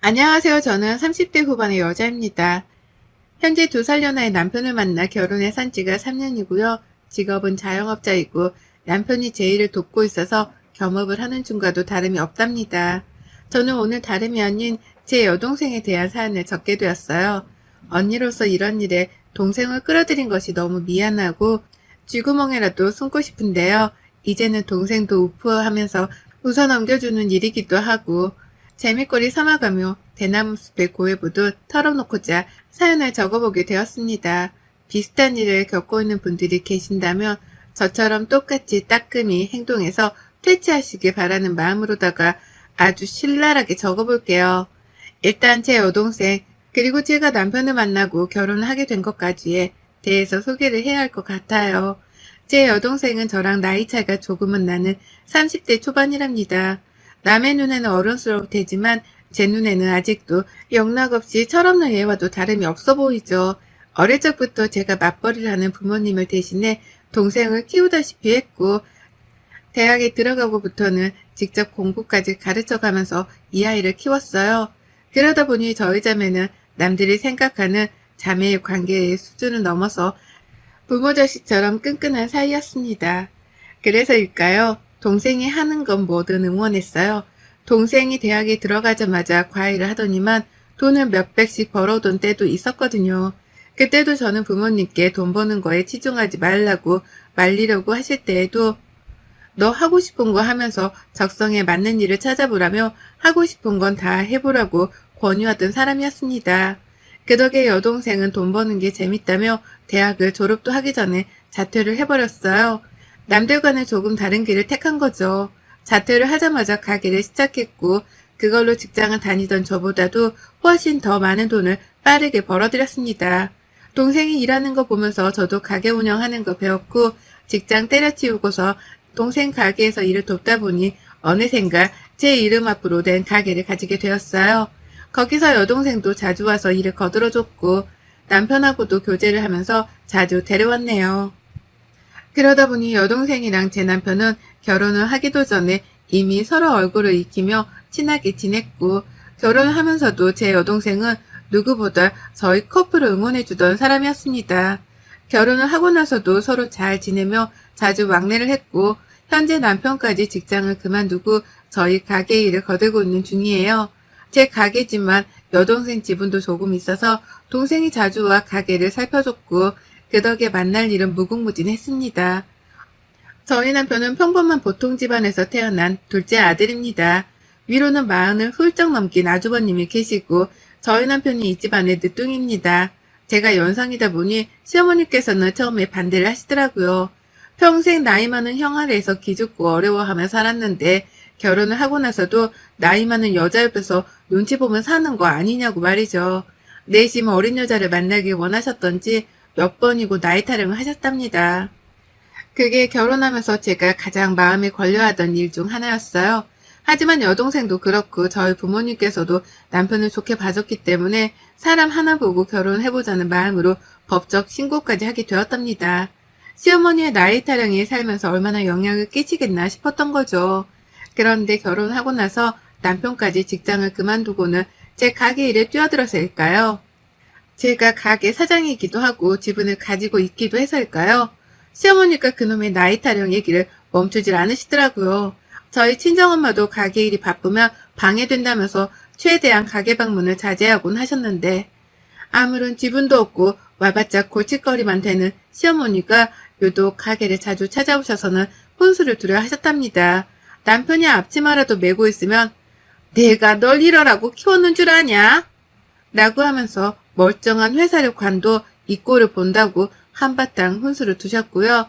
안녕하세요. 저는 30대 후반의 여자입니다. 현재 두 살려나의 남편을 만나 결혼해 산 지가 3년이고요. 직업은 자영업자이고 남편이 제 일을 돕고 있어서 겸업을 하는 중과도 다름이 없답니다. 저는 오늘 다름이 아닌 제 여동생에 대한 사연을 적게 되었어요. 언니로서 이런 일에 동생을 끌어들인 것이 너무 미안하고 쥐구멍에라도 숨고 싶은데요. 이제는 동생도 우프하면서 웃어 넘겨주는 일이기도 하고 재미거리 삼아가며 대나무 숲의 고해부도 털어놓고자 사연을 적어보게 되었습니다. 비슷한 일을 겪고 있는 분들이 계신다면 저처럼 똑같이 따끔히 행동해서 퇴치하시길 바라는 마음으로다가 아주 신랄하게 적어볼게요. 일단 제 여동생 그리고 제가 남편을 만나고 결혼을 하게 된 것까지에 대해서 소개를 해야 할 것 같아요. 제 여동생은 저랑 나이 차이가 조금은 나는 30대 초반이랍니다. 남의 눈에는 어른스러울 테지만 제 눈에는 아직도 영락없이 철없는 애와도 다름이 없어 보이죠. 어릴 적부터 제가 맞벌이를 하는 부모님을 대신해 동생을 키우다시피 했고 대학에 들어가고부터는 직접 공부까지 가르쳐가면서 이 아이를 키웠어요. 그러다 보니 저희 자매는 남들이 생각하는 자매의 관계의 수준을 넘어서 부모 자식처럼 끈끈한 사이였습니다. 그래서일까요? 동생이 하는 건 뭐든 응원했어요. 동생이 대학에 들어가자마자 과외를 하더니만 돈을 몇백씩 벌어둔 때도 있었거든요. 그때도 저는 부모님께 돈 버는 거에 치중하지 말라고 말리려고 하실 때에도 너 하고 싶은 거 하면서 적성에 맞는 일을 찾아보라며 하고 싶은 건 다 해보라고 권유하던 사람이었습니다. 그 덕에 여동생은 돈 버는 게 재밌다며 대학을 졸업도 하기 전에 자퇴를 해버렸어요. 남들과는 조금 다른 길을 택한 거죠. 자퇴를 하자마자 가게를 시작했고 그걸로 직장을 다니던 저보다도 훨씬 더 많은 돈을 빠르게 벌어들였습니다. 동생이 일하는 거 보면서 저도 가게 운영하는 거 배웠고 직장 때려치우고서 동생 가게에서 일을 돕다 보니 어느샌가 제 이름 앞으로 된 가게를 가지게 되었어요. 거기서 여동생도 자주 와서 일을 거들어줬고 남편하고도 교제를 하면서 자주 데려왔네요. 그러다 보니 여동생이랑 제 남편은 결혼을 하기도 전에 이미 서로 얼굴을 익히며 친하게 지냈고 결혼을 하면서도 제 여동생은 누구보다 저희 커플을 응원해주던 사람이었습니다. 결혼을 하고 나서도 서로 잘 지내며 자주 왕래를 했고 현재 남편까지 직장을 그만두고 저희 가게 일을 거들고 있는 중이에요. 제 가게지만 여동생 지분도 조금 있어서 동생이 자주 와 가게를 살펴줬고 그 덕에 만날 일은 무궁무진했습니다. 저희 남편은 평범한 보통 집안에서 태어난 둘째 아들입니다. 위로는 마흔을 훌쩍 넘긴 아주버님이 계시고 저희 남편이 이 집안의 늦둥입니다. 제가 연상이다 보니 시어머니께서는 처음에 반대를 하시더라고요. 평생 나이 많은 형 아래에서 기죽고 어려워하며 살았는데 결혼을 하고 나서도 나이 많은 여자 옆에서 눈치 보면 사는 거 아니냐고 말이죠. 내심 어린 여자를 만나길 원하셨던지 몇 번이고 나이 타령을 하셨답니다. 그게 결혼하면서 제가 가장 마음에 걸려하던 일 중 하나였어요. 하지만 여동생도 그렇고 저희 부모님께서도 남편을 좋게 봐줬기 때문에 사람 하나 보고 결혼해보자는 마음으로 법적 신고까지 하게 되었답니다. 시어머니의 나이 타령이 살면서 얼마나 영향을 끼치겠나 싶었던 거죠. 그런데 결혼하고 나서 남편까지 직장을 그만두고는 제 가게 일에 뛰어들어서일까요? 제가 가게 사장이기도 하고 지분을 가지고 있기도 해서일까요? 시어머니가 그놈의 나이 타령 얘기를 멈추질 않으시더라고요. 저희 친정엄마도 가게 일이 바쁘면 방해된다면서 최대한 가게 방문을 자제하곤 하셨는데 아무런 지분도 없고 와봤자 골칫거리만 되는 시어머니가 유독 가게를 자주 찾아오셔서는 혼수를 두려 하셨답니다. 남편이 앞치마라도 메고 있으면 내가 널 이러라고 키웠는 줄 아냐? 라고 하면서 멀쩡한 회사를 관둬 이 꼴을 본다고 한바탕 혼수를 두셨고요.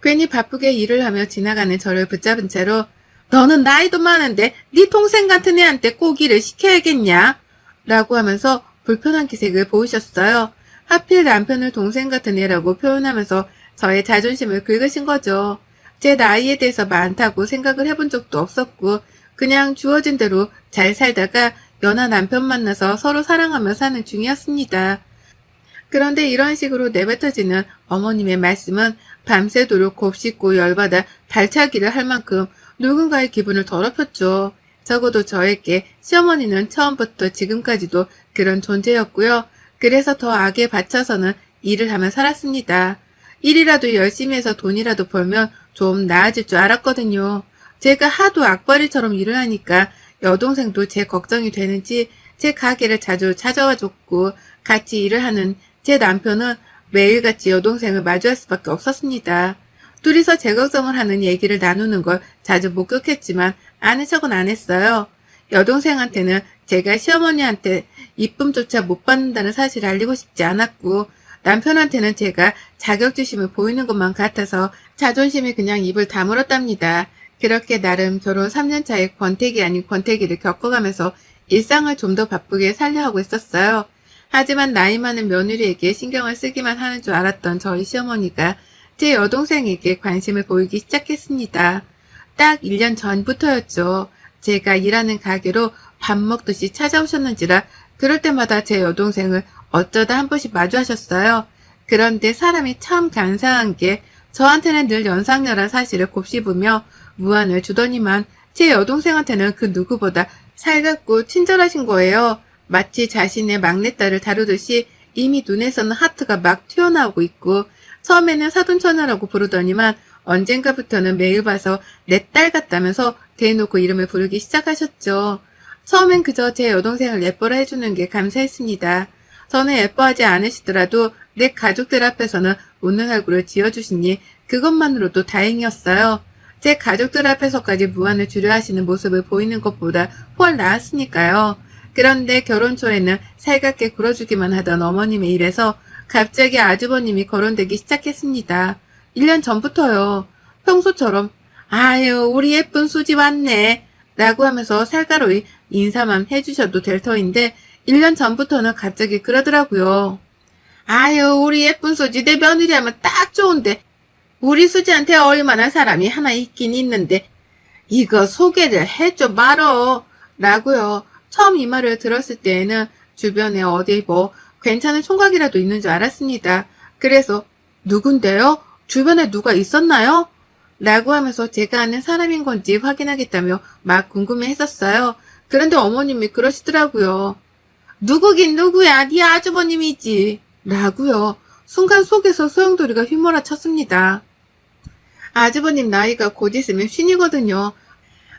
괜히 바쁘게 일을 하며 지나가는 저를 붙잡은 채로 너는 나이도 많은데 네 동생 같은 애한테 꼭 일을 시켜야겠냐? 라고 하면서 불편한 기색을 보이셨어요. 하필 남편을 동생 같은 애라고 표현하면서 저의 자존심을 긁으신 거죠. 제 나이에 대해서 많다고 생각을 해본 적도 없었고 그냥 주어진 대로 잘 살다가 연하 남편 만나서 서로 사랑하며 사는 중이었습니다. 그런데 이런 식으로 내뱉어지는 어머님의 말씀은 밤새도록 곱씹고 열받아 발차기를 할 만큼 누군가의 기분을 더럽혔죠. 적어도 저에게 시어머니는 처음부터 지금까지도 그런 존재였고요. 그래서 더 악에 받쳐서는 일을 하며 살았습니다. 일이라도 열심히 해서 돈이라도 벌면 좀 나아질 줄 알았거든요. 제가 하도 악바리처럼 일을 하니까 여동생도 제 걱정이 되는지 제 가게를 자주 찾아와 줬고 같이 일을 하는 제 남편은 매일같이 여동생을 마주할 수밖에 없었습니다. 둘이서 제 걱정을 하는 얘기를 나누는 걸 자주 목격했지만 아는 척은 안 했어요. 여동생한테는 제가 시어머니한테 이쁨조차 못 받는다는 사실을 알리고 싶지 않았고 남편한테는 제가 자격지심을 보이는 것만 같아서 자존심이 그냥 입을 다물었답니다. 그렇게 나름 결혼 3년 차에 권태기 아닌 권태기를 겪어가면서 일상을 좀 더 바쁘게 살려 하고 있었어요. 하지만 나이 많은 며느리에게 신경을 쓰기만 하는 줄 알았던 저희 시어머니가 제 여동생에게 관심을 보이기 시작했습니다. 딱 1년 전부터였죠. 제가 일하는 가게로 밥 먹듯이 찾아오셨는지라 그럴 때마다 제 여동생을 어쩌다 한 번씩 마주하셨어요. 그런데 사람이 참 간사한 게 저한테는 늘 연상녀란 사실을 곱씹으며 무안을 주더니만 제 여동생한테는 그 누구보다 살갑고 친절하신 거예요. 마치 자신의 막내딸을 다루듯이 이미 눈에서는 하트가 막 튀어나오고 있고 처음에는 사돈처녀라고 부르더니만 언젠가부터는 매일 봐서 내 딸 같다면서 대놓고 이름을 부르기 시작하셨죠. 처음엔 그저 제 여동생을 예뻐라 해주는 게 감사했습니다. 저는 예뻐하지 않으시더라도 내 가족들 앞에서는 웃는 얼굴을 지어주시니 그것만으로도 다행이었어요. 제 가족들 앞에서까지 무안을 주려 하시는 모습을 보이는 것보다 훨 나았으니까요. 그런데 결혼 초에는 살갑게 굴어주기만 하던 어머님의 일에서 갑자기 아주버님이 거론되기 시작했습니다. 1년 전부터요. 평소처럼 아유 우리 예쁜 수지 왔네 라고 하면서 살가로이 인사만 해주셔도 될 터인데 1년 전부터는 갑자기 그러더라고요. 아유 우리 예쁜 수지 내 며느리 하면 딱 좋은데 우리 수지한테 어울릴만한 사람이 하나 있긴 있는데 이거 소개를 해줘 말어 라고요. 처음 이 말을 들었을 때에는 주변에 어디 뭐 괜찮은 총각이라도 있는 줄 알았습니다. 그래서 누군데요? 주변에 누가 있었나요? 라고 하면서 제가 아는 사람인 건지 확인하겠다며 막 궁금해 했었어요. 그런데 어머님이 그러시더라고요. 누구긴 누구야, 네 아주버님이지. 라고요. 순간 속에서 소용돌이가 휘몰아 쳤습니다. 아주버님 나이가 곧 있으면 쉰이거든요.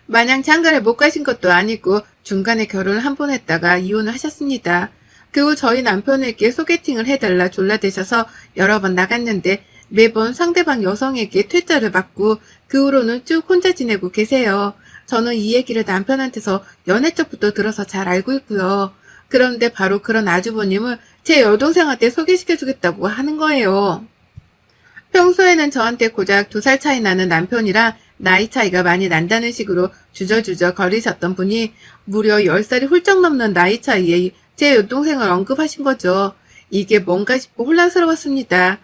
마냥 장가를 못 가신 것도 아니고 중간에 결혼을 한 번 했다가 이혼을 하셨습니다. 그 후 저희 남편에게 소개팅을 해달라 졸라대셔서 여러 번 나갔는데 매번 상대방 여성에게 퇴짜를 받고 그 후로는 쭉 혼자 지내고 계세요. 저는 이 얘기를 남편한테서 연애 쪽부터 들어서 잘 알고 있고요. 그런데 바로 그런 아주버님을 제 여동생한테 소개시켜주겠다고 하는 거예요. 평소에는 저한테 고작 두 살 차이 나는 남편이라 나이 차이가 많이 난다는 식으로 주저주저 거리셨던 분이 무려 10살이 훌쩍 넘는 나이 차이에 제 여동생을 언급하신 거죠. 이게 뭔가 싶고 혼란스러웠습니다.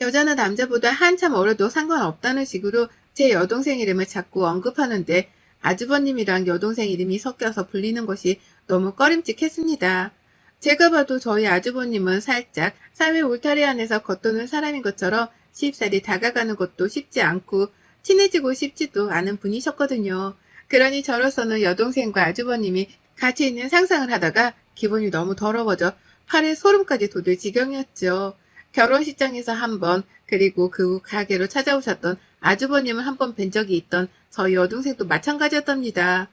여자나 남자보다 한참 어려도 상관없다는 식으로 제 여동생 이름을 자꾸 언급하는데 아주버님이랑 여동생 이름이 섞여서 불리는 것이 너무 꺼림칙했습니다. 제가 봐도 저희 아주버님은 살짝 사회 울타리 안에서 겉도는 사람인 것처럼 쉽사리 다가가는 것도 쉽지 않고 친해지고 싶지도 않은 분이셨거든요. 그러니 저로서는 여동생과 아주버님이 같이 있는 상상을 하다가 기분이 너무 더러워져 팔에 소름까지 돋을 지경이었죠. 결혼식장에서 한 번, 그리고 그 후 가게로 찾아오셨던 아주버님을 한 번 뵌 적이 있던 저희 여동생도 마찬가지였답니다.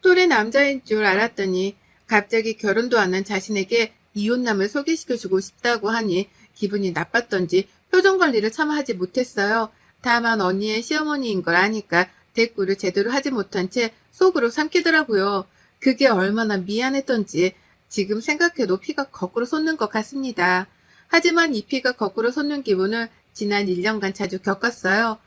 또래 남자인 줄 알았더니 갑자기 결혼도 안 한 자신에게 이혼남을 소개시켜주고 싶다고 하니 기분이 나빴던지 표정 관리를 참 하지 못했어요. 다만 언니의 시어머니인 걸 아니까 대꾸를 제대로 하지 못한 채 속으로 삼키더라고요. 그게 얼마나 미안했던지 지금 생각해도 피가 거꾸로 솟는 것 같습니다. 하지만 이 피가 거꾸로 솟는 기분을 지난 1년간 자주 겪었어요.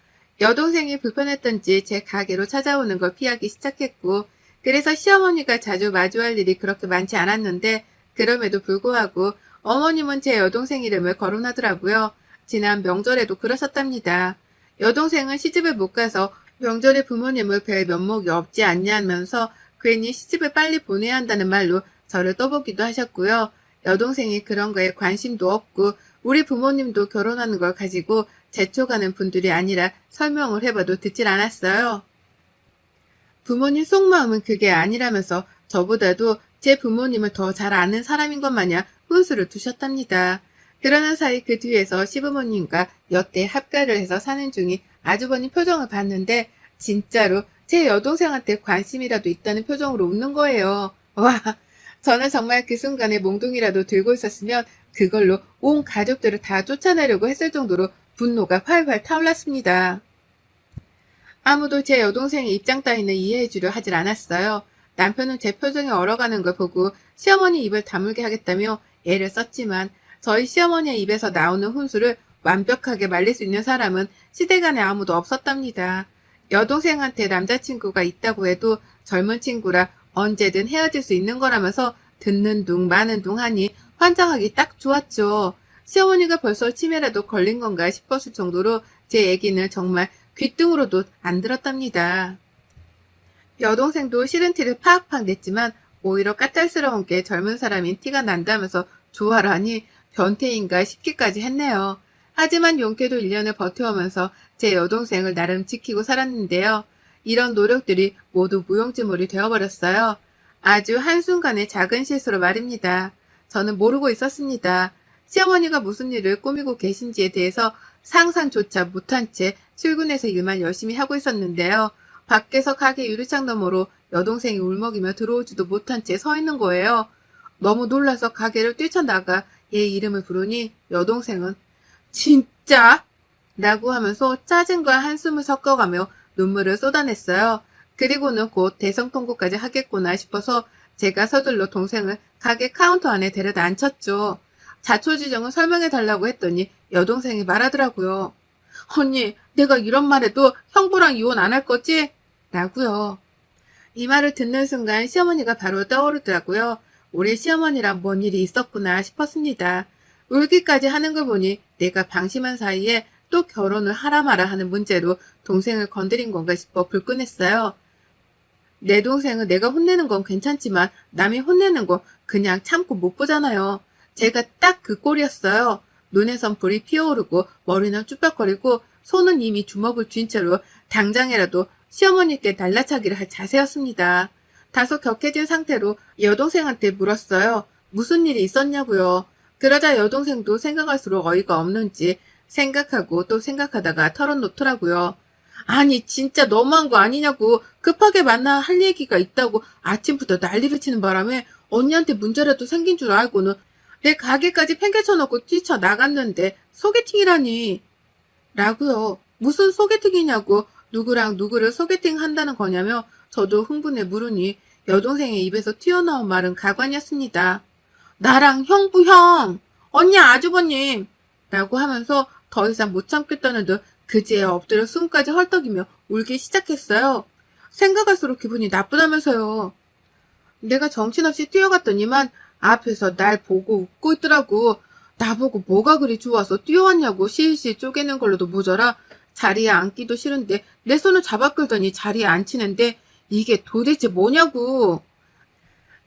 여동생이 불편했던지 제 가게로 찾아오는 걸 피하기 시작했고 그래서 시어머니가 자주 마주할 일이 그렇게 많지 않았는데 그럼에도 불구하고 어머님은 제 여동생 이름을 거론하더라고요. 지난 명절에도 그러셨답니다. 여동생은 시집을 못 가서 명절에 부모님을 뵐 면목이 없지 않냐면서 괜히 시집을 빨리 보내야 한다는 말로 저를 떠보기도 하셨고요. 여동생이 그런 거에 관심도 없고 우리 부모님도 결혼하는 걸 가지고 재촉하는 분들이 아니라 설명을 해봐도 듣질 않았어요. 부모님 속마음은 그게 아니라면서 저보다도 제 부모님을 더 잘 아는 사람인 것 마냥 훈수를 두셨답니다. 그러는 사이 그 뒤에서 시부모님과 여태 합가를 해서 사는 중인 아주버님 표정을 봤는데 진짜로 제 여동생한테 관심이라도 있다는 표정으로 웃는 거예요. 와, 저는 정말 그 순간에 몽둥이라도 들고 있었으면 그걸로 온 가족들을 다 쫓아내려고 했을 정도로 분노가 활활 타올랐습니다. 아무도 제 여동생의 입장 따위는 이해해주려 하질 않았어요. 남편은 제 표정이 얼어가는 걸 보고 시어머니 입을 다물게 하겠다며 애를 썼지만 저희 시어머니의 입에서 나오는 훈수를 완벽하게 말릴 수 있는 사람은 시대간에 아무도 없었답니다. 여동생한테 남자친구가 있다고 해도 젊은 친구라 언제든 헤어질 수 있는 거라면서 듣는 둥 마는 둥 하니 환장하기 딱 좋았죠. 시어머니가 벌써 치매라도 걸린 건가 싶었을 정도로 제 얘기는 정말 귓등으로도 안 들었답니다. 여동생도 싫은 티를 팍팍 냈지만 오히려 까탈스러운 게 젊은 사람인 티가 난다면서 좋아라니 변태인가 싶기까지 했네요. 하지만 용케도 1년을 버텨오면서 제 여동생을 나름 지키고 살았는데요. 이런 노력들이 모두 무용지물이 되어버렸어요. 아주 한순간의 작은 실수로 말입니다. 저는 모르고 있었습니다. 시어머니가 무슨 일을 꾸미고 계신지에 대해서 상상조차 못한 채 출근해서 일만 열심히 하고 있었는데요. 밖에서 가게 유리창 너머로 여동생이 울먹이며 들어오지도 못한 채 서 있는 거예요. 너무 놀라서 가게를 뛰쳐나가 얘 이름을 부르니 여동생은 진짜? 라고 하면서 짜증과 한숨을 섞어가며 눈물을 쏟아냈어요. 그리고는 곧 대성통곡까지 하겠구나 싶어서 제가 서둘러 동생을 가게 카운터 안에 데려다 앉혔죠. 자초지정을 설명해 달라고 했더니 여동생이 말하더라고요. 언니, 내가 이런 말해도 형부랑 이혼 안 할 거지? 라고요. 이 말을 듣는 순간 시어머니가 바로 떠오르더라고요. 우리 시어머니랑 뭔 일이 있었구나 싶었습니다. 울기까지 하는 걸 보니 내가 방심한 사이에 또 결혼을 하라 마라 하는 문제로 동생을 건드린 건가 싶어 불끈했어요. 내 동생은 내가 혼내는 건 괜찮지만 남이 혼내는 건 그냥 참고 못 보잖아요. 제가 딱 그 꼴이었어요. 눈에선 불이 피어오르고 머리는 쭈뼛거리고 손은 이미 주먹을 쥔 채로 당장이라도 시어머니께 날라차기를 할 자세였습니다. 다소 격해진 상태로 여동생한테 물었어요. 무슨 일이 있었냐고요. 그러자 여동생도 생각할수록 어이가 없는지 생각하고 또 생각하다가 털어놓더라고요. 아니 진짜 너무한 거 아니냐고 급하게 만나 할 얘기가 있다고 아침부터 난리를 치는 바람에 언니한테 문제라도 생긴 줄 알고는 내 가게까지 팽개쳐놓고 뛰쳐나갔는데 소개팅이라니 라고요. 무슨 소개팅이냐고 누구랑 누구를 소개팅 한다는 거냐며 저도 흥분해 물으니 여동생의 입에서 튀어나온 말은 가관이었습니다. 나랑 형부 형, 언니 아주버님 라고 하면서 더 이상 못 참겠다는 듯 그제야 엎드려 숨까지 헐떡이며 울기 시작했어요. 생각할수록 기분이 나쁘다면서요. 내가 정신없이 뛰어갔더니만 앞에서 날 보고 웃고 있더라고. 나보고 뭐가 그리 좋아서 뛰어왔냐고 실실 쪼개는 걸로도 모자라 자리에 앉기도 싫은데 내 손을 잡아 끌더니 자리에 앉히는데 이게 도대체 뭐냐고.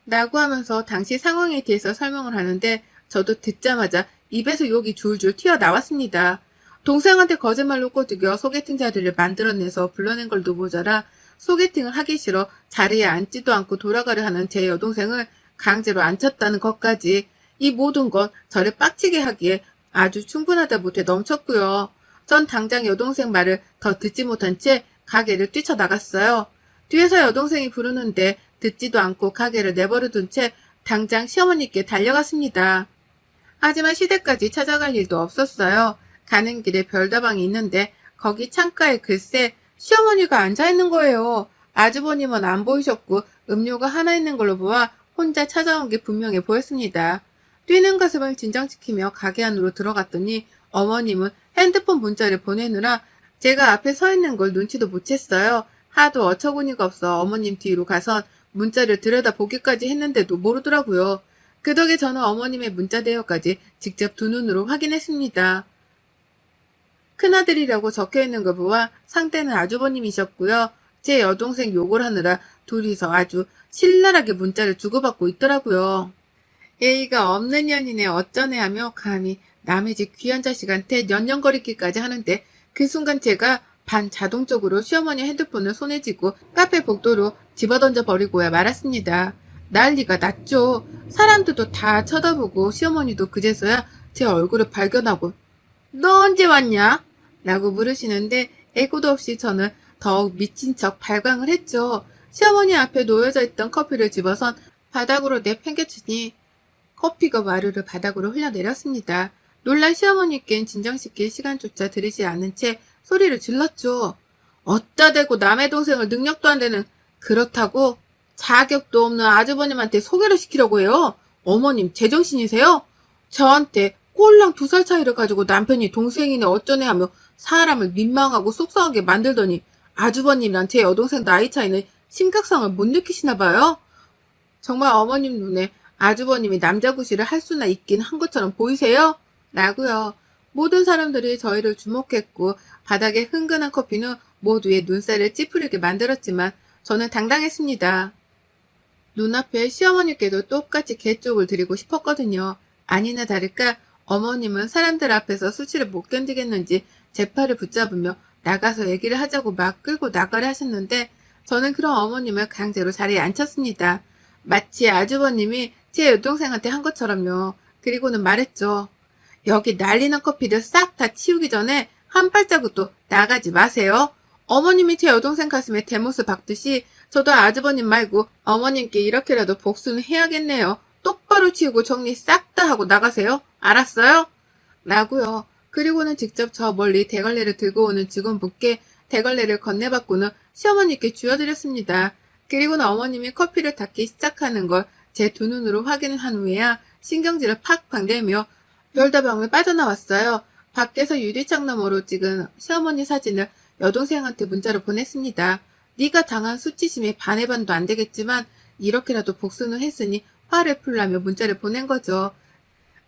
라고 하면서 당시 상황에 대해서 설명을 하는데 저도 듣자마자 입에서 욕이 줄줄 튀어나왔습니다. 동생한테 거짓말로 꼬드겨 소개팅 자리를 만들어내서 불러낸 걸도 모자라 소개팅을 하기 싫어 자리에 앉지도 않고 돌아가려 하는 제 여동생을 강제로 앉혔다는 것까지 이 모든 건 저를 빡치게 하기에 아주 충분하다 못해 넘쳤고요. 전 당장 여동생 말을 더 듣지 못한 채 가게를 뛰쳐나갔어요. 뒤에서 여동생이 부르는데 듣지도 않고 가게를 내버려 둔 채 당장 시어머니께 달려갔습니다. 하지만 시댁까지 찾아갈 일도 없었어요. 가는 길에 별다방이 있는데 거기 창가에 글쎄 시어머니가 앉아있는 거예요. 아주버님은 안 보이셨고 음료가 하나 있는 걸로 보아 혼자 찾아온 게 분명해 보였습니다. 뛰는 가슴을 진정시키며 가게 안으로 들어갔더니 어머님은 핸드폰 문자를 보내느라 제가 앞에 서 있는 걸 눈치도 못 챘어요. 하도 어처구니가 없어 어머님 뒤로 가선 문자를 들여다보기까지 했는데도 모르더라고요. 그 덕에 저는 어머님의 문자 대여까지 직접 두 눈으로 확인했습니다. 큰아들이라고 적혀 있는 걸 보아 상대는 아주버님이셨고요. 제 여동생 욕을 하느라 둘이서 아주 신랄하게 문자를 주고받고 있더라고요. 예의가 없는 년이네 어쩌네 하며 감히 남의 집 귀한 자식한테 년년거리기까지 하는데 그 순간 제가 반 자동적으로 시어머니 핸드폰을 손에 쥐고 카페 복도로 집어던져 버리고야 말았습니다. 난리가 났죠. 사람들도 다 쳐다보고 시어머니도 그제서야 제 얼굴을 발견하고 너 언제 왔냐? 라고 물으시는데 애고도 없이 저는 더욱 미친 척 발광을 했죠. 시어머니 앞에 놓여져 있던 커피를 집어선 바닥으로 내팽개치니 커피가 와르르 바닥으로 흘러내렸습니다. 놀란 시어머니께는 진정시킬 시간조차 들이지 않은 채 소리를 질렀죠. 어따 대고 남의 동생을 능력도 안 되는 그렇다고 자격도 없는 아주버님한테 소개를 시키려고 해요. 어머님 제정신이세요? 저한테 꼴랑 두 살 차이를 가지고 남편이 동생이네 어쩌네 하며 사람을 민망하고 속상하게 만들더니 아주버님이랑 제 여동생 나이 차이는 심각성을 못 느끼시나 봐요. 정말 어머님 눈에 아주버님이 남자 구실을 할 수나 있긴 한 것처럼 보이세요? 라고요. 모든 사람들이 저희를 주목했고 바닥에 흥건한 커피는 모두의 눈살을 찌푸리게 만들었지만 저는 당당했습니다. 눈앞에 시어머니께도 똑같이 개쪽을 드리고 싶었거든요. 아니나 다를까 어머님은 사람들 앞에서 수치를 못 견디겠는지 제 팔을 붙잡으며 나가서 얘기를 하자고 막 끌고 나가려 하셨는데 저는 그런 어머님을 강제로 자리에 앉혔습니다. 마치 아주버님이 제 여동생한테 한 것처럼요. 그리고는 말했죠. 여기 난리난 커피를 싹 다 치우기 전에 한 발자국도 나가지 마세요. 어머님이 제 여동생 가슴에 대못을 박듯이 저도 아주버님 말고 어머님께 이렇게라도 복수는 해야겠네요. 똑바로 치우고 정리 싹 다 하고 나가세요. 알았어요? 라고요. 그리고는 직접 저 멀리 대걸레를 들고 오는 직원분께 대걸레를 건네받고는 시어머니께 쥐어드렸습니다. 그리고는 어머님이 커피를 닦기 시작하는 걸 제 두 눈으로 확인을 한 후에야 신경질을 팍팍 내며 별다방을 빠져나왔어요. 밖에서 유리창 너머로 찍은 시어머니 사진을 여동생한테 문자로 보냈습니다. 네가 당한 수치심이 반의 반도 안 되겠지만 이렇게라도 복수는 했으니 화를 풀라며 문자를 보낸 거죠.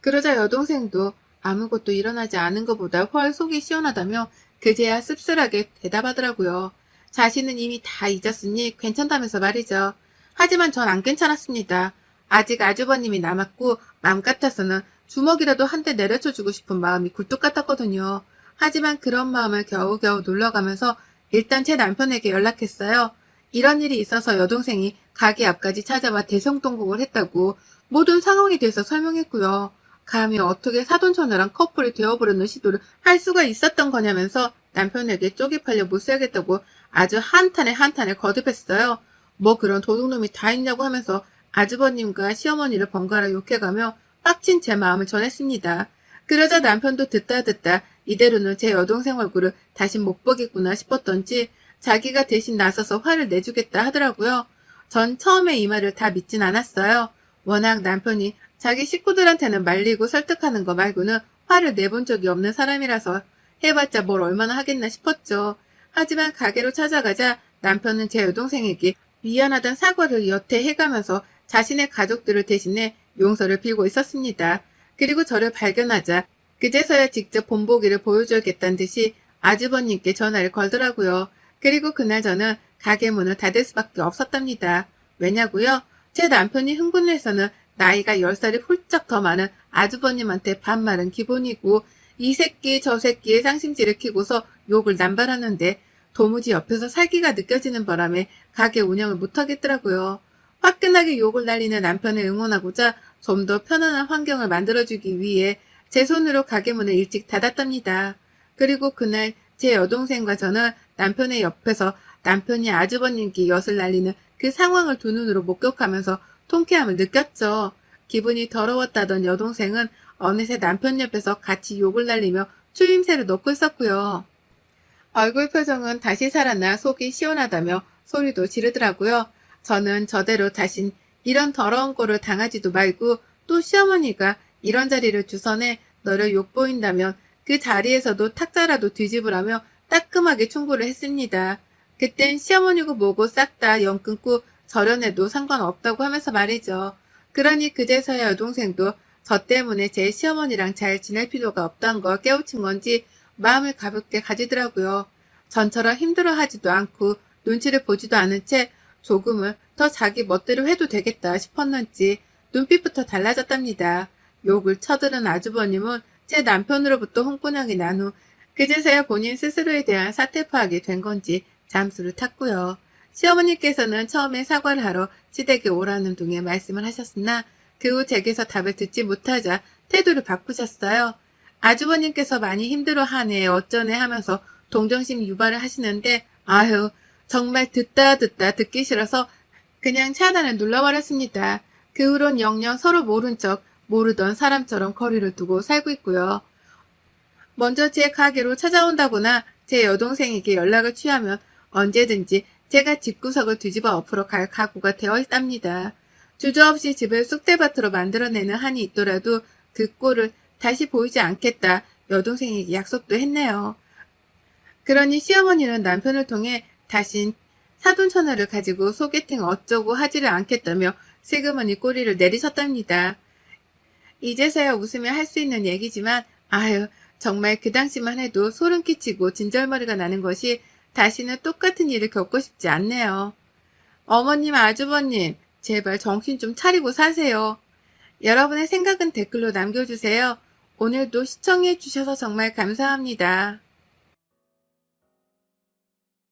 그러자 여동생도 아무것도 일어나지 않은 것보다 훨 속이 시원하다며 그제야 씁쓸하게 대답하더라고요. 자신은 이미 다 잊었으니 괜찮다면서 말이죠. 하지만 전 안 괜찮았습니다. 아직 아주버님이 남았고 맘 같아서는 주먹이라도 한 대 내려쳐주고 싶은 마음이 굴뚝 같았거든요. 하지만 그런 마음을 겨우겨우 놀러가면서 일단 제 남편에게 연락했어요. 이런 일이 있어서 여동생이 가게 앞까지 찾아와 대성통곡을 했다고 모든 상황에 대해서 설명했고요. 감히 어떻게 사돈처녀랑 커플이 되어버리는 시도를 할 수가 있었던 거냐면서 남편에게 쪽이 팔려 못 살겠다고 아주 한탄에 한탄을 거듭했어요. 뭐 그런 도둑놈이 다 있냐고 하면서 아주버님과 시어머니를 번갈아 욕해가며 빡친 제 마음을 전했습니다. 그러자 남편도 듣다 듣다 이대로는 제 여동생 얼굴을 다시 못 보겠구나 싶었던지 자기가 대신 나서서 화를 내주겠다 하더라고요. 전 처음에 이 말을 다 믿진 않았어요. 워낙 남편이 자기 식구들한테는 말리고 설득하는 거 말고는 화를 내본 적이 없는 사람이라서 해봤자 뭘 얼마나 하겠나 싶었죠. 하지만 가게로 찾아가자 남편은 제 여동생에게 미안하단 사과를 여태 해가면서 자신의 가족들을 대신해 용서를 빌고 있었습니다. 그리고 저를 발견하자 그제서야 직접 본보기를 보여줘야겠다는 듯이 아주버님께 전화를 걸더라고요. 그리고 그날 저는 가게 문을 닫을 수밖에 없었답니다. 왜냐고요? 제 남편이 흥분해서는 나이가 10살이 훌쩍 더 많은 아주버님한테 반말은 기본이고 이 새끼 저 새끼의 상심지를 키고서 욕을 남발하는데 도무지 옆에서 살기가 느껴지는 바람에 가게 운영을 못하겠더라고요. 화끈하게 욕을 날리는 남편을 응원하고자 좀 더 편안한 환경을 만들어주기 위해 제 손으로 가게 문을 일찍 닫았답니다. 그리고 그날 제 여동생과 저는 남편의 옆에서 남편이 아주버님께 엿을 날리는 그 상황을 두 눈으로 목격하면서 통쾌함을 느꼈죠. 기분이 더러웠다던 여동생은 어느새 남편 옆에서 같이 욕을 날리며 추임새를 넣고 있었고요. 얼굴 표정은 다시 살아나 속이 시원하다며 소리도 지르더라고요. 저는 저대로 다신 이런 더러운 꼴을 당하지도 말고 또 시어머니가 이런 자리를 주선해 너를 욕보인다면 그 자리에서도 탁자라도 뒤집으라며 따끔하게 충고를 했습니다. 그땐 시어머니고 뭐고 싹다영 끊고 저련해도 상관없다고 하면서 말이죠. 그러니 그제서야 여동생도 저 때문에 제 시어머니랑 잘 지낼 필요가 없다는 걸 깨우친 건지 마음을 가볍게 가지더라고요. 전처럼 힘들어하지도 않고 눈치를 보지도 않은 채 조금은 더 자기 멋대로 해도 되겠다 싶었는지 눈빛부터 달라졌답니다. 욕을 쳐들은 아주버님은 제 남편으로부터 홍군형이 난후 그제서야 본인 스스로에 대한 사태 파악이 된 건지 잠수를 탔고요. 시어머니께서는 처음에 사과를 하러 시댁에 오라는 동에 말씀을 하셨으나 그후 제게서 답을 듣지 못하자 태도를 바꾸셨어요. 아주버님께서 많이 힘들어하네 어쩌네 하면서 동정심 유발을 하시는데 아휴 정말 듣다 듣다 듣기 싫어서 그냥 차단을 눌러버렸습니다. 그 후론 영영 서로 모른 척 모르던 사람처럼 거리를 두고 살고 있고요. 먼저 제 가게로 찾아온다거나 제 여동생에게 연락을 취하면 언제든지 제가 집구석을 뒤집어 엎으러 갈 각오가 되어 있답니다. 주저없이 집을 쑥대밭으로 만들어내는 한이 있더라도 그 꼴을 다시 보이지 않겠다 여동생에게 약속도 했네요. 그러니 시어머니는 남편을 통해 다신 사돈처녀를 가지고 소개팅 어쩌고 하지를 않겠다며 슬그머니 꼬리를 내리셨답니다. 이제서야 웃으며 할 수 있는 얘기지만 아유 정말 그 당시만 해도 소름 끼치고 진절머리가 나는 것이 다시는 똑같은 일을 겪고 싶지 않네요. 어머님, 아주버님, 제발 정신 좀 차리고 사세요. 여러분의 생각은 댓글로 남겨주세요. 오늘도 시청해 주셔서 정말 감사합니다.